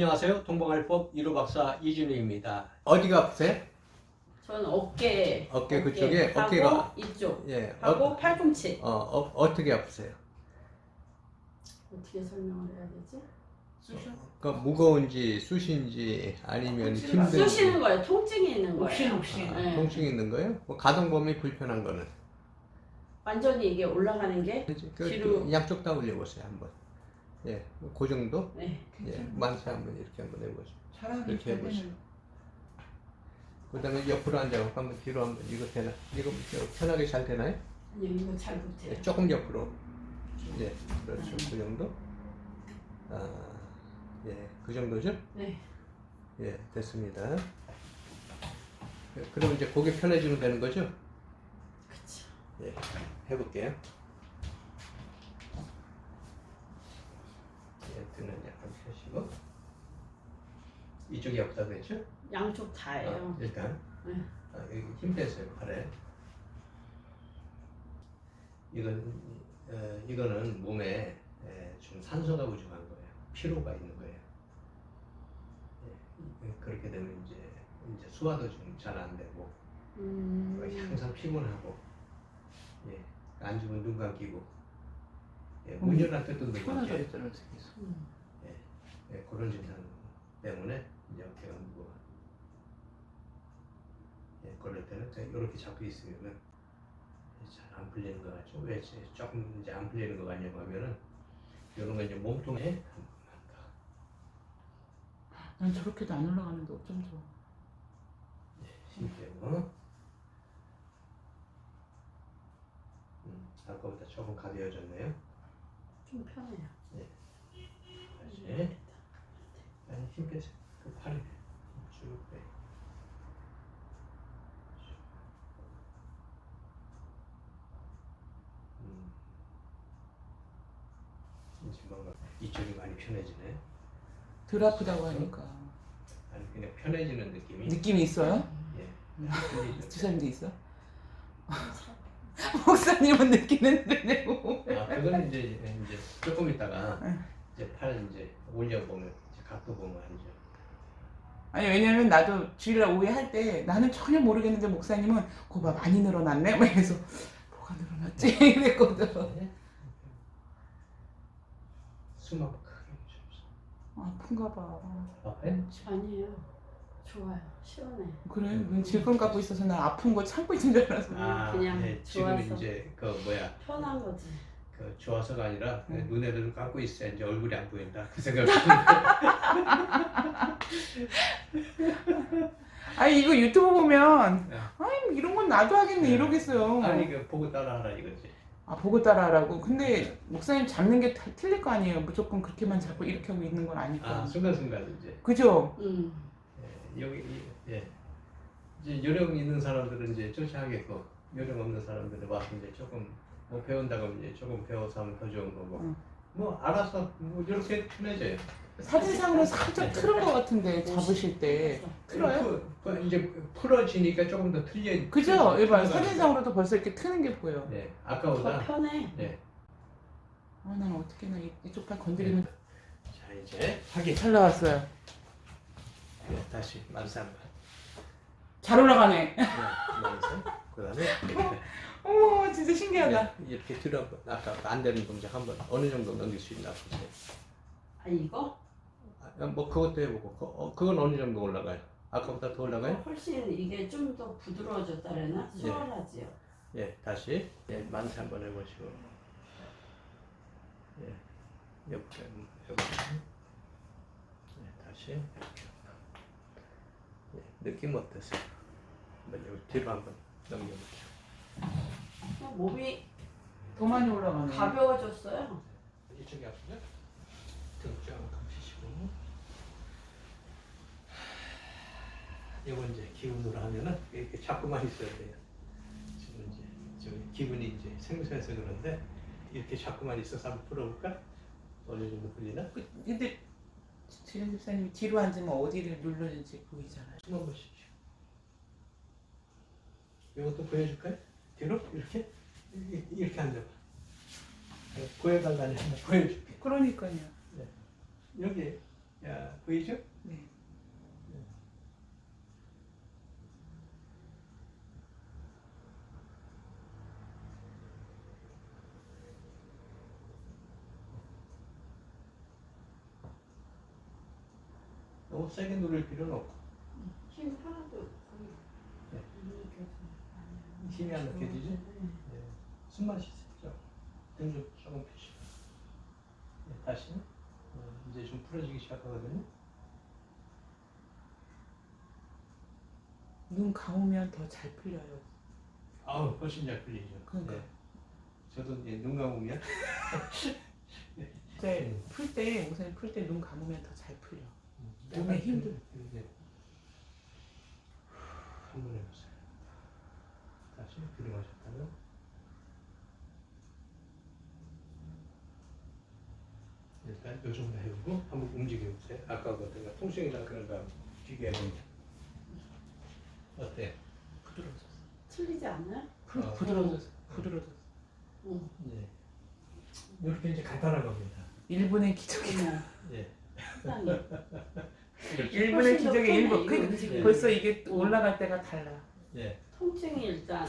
안녕하세요. 동방알법 1호 박사 이준우입니다. 어디가 아프세요? 저는 어깨, 어깨 그쪽에? 하고 어깨가- 이쪽 예. 하고 어, 팔꿈치 어, 어, 어떻게 아프세요? 어떻게 설명을 해야 되지? 쑤셔? 그 무거운지 쑤신지 아니면 힘든지 쑤시는 거예요. 통증이 있는 거예요. 옥신. 아, 네. 통증 있는 거예요? 뭐 가동범위 불편한 거는 완전히 이게 올라가는 게 그, 뒤로. 그 양쪽 다 올려보세요 한번. 예, 그 정도. 네. 예, 만세 한번 이렇게 한번 해보죠. 잘하기 이렇게 해보시죠. 그다음에 옆으로 앉아갖고 한번 뒤로 한번 이거 되나? 이거 편하게 잘 되나요? 아니요 이거 잘 못해요. 예, 조금 옆으로. 예, 그렇죠. 그 정도. 아, 예, 그 정도죠? 네. 예, 됐습니다. 예, 그럼 이제 고개 편해지면 되는 거죠? 그렇죠. 예, 해볼게요. 예, 등은 펴시고. 이쪽이 아프다고 했죠? 양쪽 다예요. 아, 일단. 네. 아, 여기 힘 빼세요, 팔에. 이건, 어, 이거는 몸에 에, 좀 산소가 부족한 거예요. 피로가 있는 거예요. 예, 그렇게 되면 이제, 이제 소화도 좀 잘 안 되고, 음. 항상 피곤하고, 예, 앉으면 눈 감기고, 예, 운전할 때도 눈 계속. 음. 예, 그런 증상 때문에 이제 어깨가 무거워. 예, 그럴 때는 이렇게 잡고 있으면은 잘 안 풀리는 거 같죠? 왜 이제 조금 이제 안 풀리는 거 같냐고 하면은 이런 거 이제 몸통에. 난 저렇게도 안 올라가는데 어쩜 좋아. 힘 빼고. 음, 아까보다 조금 가벼워졌네요. 좀 편해요. 다시. 아니 힘 빼세요. 그 팔을 쭉 빼. 음. 뭔가 이쪽이 많이 편해지네. 덜 아프다고 하니까 아니 그냥 편해지는 느낌이. 느낌이 있어요? 예. 편해지는 주사님도 있어? 목사님은 느끼는데 뭐. 아 그거는 이제 이제 조금 있다가 응. 이제 팔 이제 올려 보면 각도 보면 알죠. 아니 왜냐면 나도 주일날 오후에 할때 나는 전혀 모르겠는데 목사님은 거봐 많이 늘어났네? 막 이래서 뭐가 늘어났지? 이랬거든. 네. 숨 한번 크게. 아픈가 봐. 아파요? 아니에요. 좋아요. 시원해. 그래? 넌 질끈 갖고 있어서 난 아픈 거 참고 있는 줄 알았어. 아, 그냥 예, 지금 좋아서. 이제 그 뭐야 편한 거지. 그 좋아서가 아니라 응. 눈에를 감고 있어야 이제 얼굴이 안 보인다 그 생각을 아니 이거 유튜브 보면 네. 아니 이런 건 나도 하겠네 네. 이러겠어요. 아니 그 보고 따라하라 이거지. 아 보고 따라하라고. 근데 목사님 잡는 게 다 틀릴 거 아니에요. 무조건 그렇게만 잡고 이렇게 하고 있는 건 아니까. 아 순간순간 이제 그죠? 음. 예, 여기 이- 예 이제 요령 있는 사람들은 이제 쫓아하겠고 요령 없는 사람들은 와서 이제 조금 뭐 배운다고 이제 조금 배워서 하면 더 좋은 거고 응. 뭐 알아서 뭐 이렇게 편해져요. 사진상으로 살짝 틀은 것 같은데 잡으실 때 틀어요? 그, 그 이제 풀어지니까 조금 더 틀려. 그죠? 이봐 사진상으로도 벌써 이렇게 트는 게 보여. 네 더 아까보다 편해. 네. 아, 난 어떻게 나 이- 이쪽 팔 건드리면 자 이제 확인. 잘 나왔어요. 네, 다시 만세 한 번. 잘 올라가네. 네, 만세. 그다음에 어머 진짜 신기하다. 네, 이렇게 들어 아까 안 되는 동작 한번 어느 정도 넘길 수 있나 보세요. 아 이거? 아, 뭐 그것도 해보고 그, 어, 그건 어느 정도 올라가요? 아까보다 더 올라가요? 훨씬 이게 좀 더 부드러워졌다래나 예. 수월하지요. 예, 다시 예, 만세 한번 해보시고 예, 옆에 해보시고 예, 다시 이렇게 예, 느낌 어떠세요? 한번 여기 뒤로 한번 넘겨볼게요. 어, 몸이 더 많이 올라가네. 가벼워졌어요. 이쪽이 아프죠? 등쪽 한번 감으시고 이거 이제 기운으로 하면은 이렇게 잡고만 있어야 돼요. 지금 이제 지금 기분이 이제 생소해서 그런데 이렇게 잡고만 있어서 한번 풀어볼까? 어느 정도 풀리나? 그- 근데 지현 집사님이 뒤로 앉으면 어디를 눌러질지 보이잖아요. 숨 한번 쉬십시오. 이것도 보여줄까요? 뒤로 이렇게 이- 이렇게 앉아봐. 보여달라니 보여줄게. 그러니까요. 여기 자, 보이죠? 네. 너무 세게 누를 필요는 없고 힘 하나도 거의 네. 힘이 안 느껴지지? 네. 네. 숨만 쉬세요. 등좀 조금 펴시고 네, 다시 어, 이제 좀 풀어지기 시작하거든요. 눈 감으면 더 잘 풀려요. 아우 훨씬 잘 풀리죠. 그러니까. 네. 저도 이제 눈 감으면 네, 음. 풀때 목사님 풀때 눈 감으면 더 잘 풀려. 약간 몸에 힘들- 그- 네. 한번 해보세요. 다시 들어가셨다가 일단 요 정도 해보고 한번 움직여보세요. 아까 그때가 통증이나 그런 거 비교해보면 어때? 부드러워졌어. 틀리지 않나요? 풀 어. 부드러워졌어. 부드러워졌어. 응. 네. 이렇게 이제 간단한 겁니다. 1분의 기적이. 어머, 예. 세상에. 1분의 훨씬 더 기적의 편해, 1분. 이거 그 움직이는 벌써 이게 올라갈 때가 달라. 예. 통증이 일단